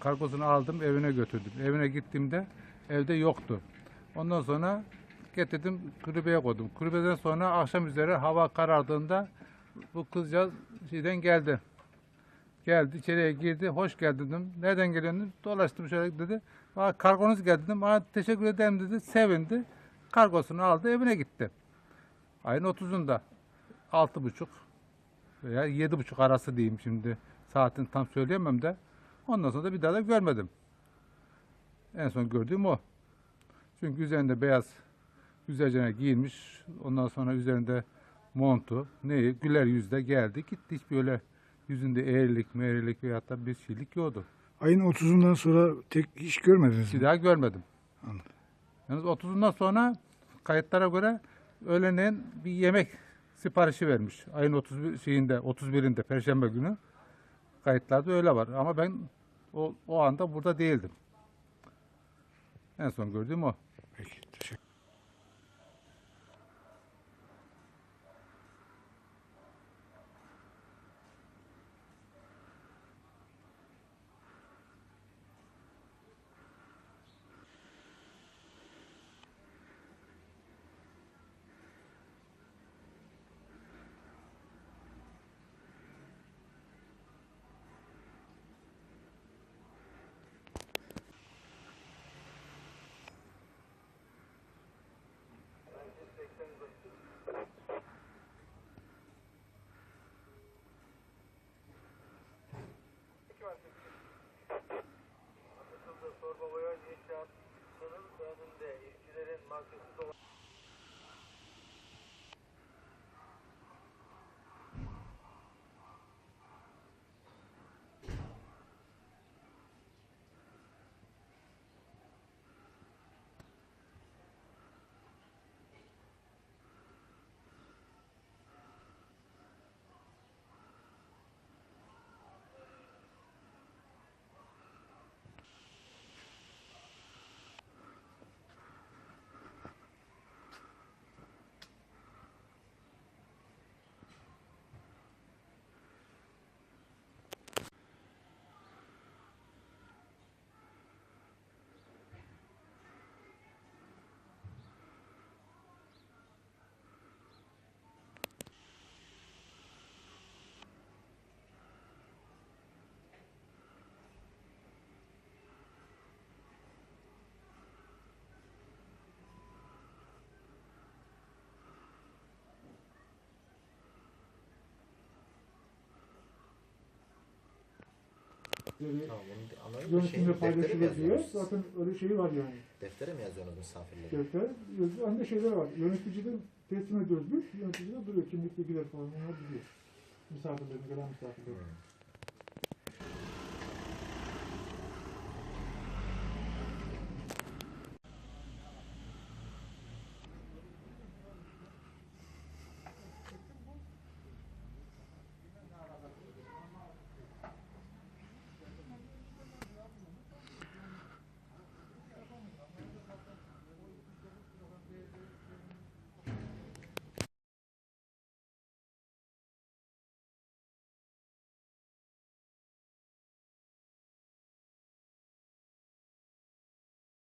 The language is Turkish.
Kargosunu aldım evine götürdüm. Evine gittiğimde evde yoktu. Ondan sonra getirdim kulübeye koydum. Kulübeden sonra akşam üzere hava karardığında bu kızcağız şeyden geldi. Geldi içeriye girdi. Hoş geldin dedim. Nereden geliyorsun? Dolaştım şöyle dedi. Aa, kargonuz geldi dedim. Aa, teşekkür ederim dedi. Sevindi. Kargosunu aldı evine gitti. Ayın 30'unda. Altı buçuk veya yedi buçuk arası diyeyim şimdi. Saatini tam söyleyemem de. Ondan sonra da bir daha da görmedim. En son gördüğüm o. Çünkü üzerinde beyaz güzelce giyinmiş. Ondan sonra üzerinde montu, neyi, güler yüzle geldi gitti. Hiç böyle yüzünde eğrilik, meğrilik veyahut da bir şeylik yoktu. Ayın 30'undan sonra tek hiç görmediniz Bir mi? daha görmedim. Anladım. Yalnız 30'undan sonra kayıtlara göre öğlenin bir yemek siparişi vermiş. Ayın 31 şeyinde 31'inde Perşembe günü kayıtlarda öyle var. Ama ben o, o anda burada değildim. En son gördüğüm o. Peki, month. This is the Böyle Tamam bunu anladım. Yönetimle deftere mi paylaşılır diye yazıyorsunuz? zaten öyle şey var yani. Deftere mi yazıyorsunuz misafirleri? Defter, yazı- önde şeyler var. Yöneticide teslim biz. Yöneticide duruyor kimlik bilgiler falan onlar biliyor. Misafirlerin, gelen misafirlerin. Hmm.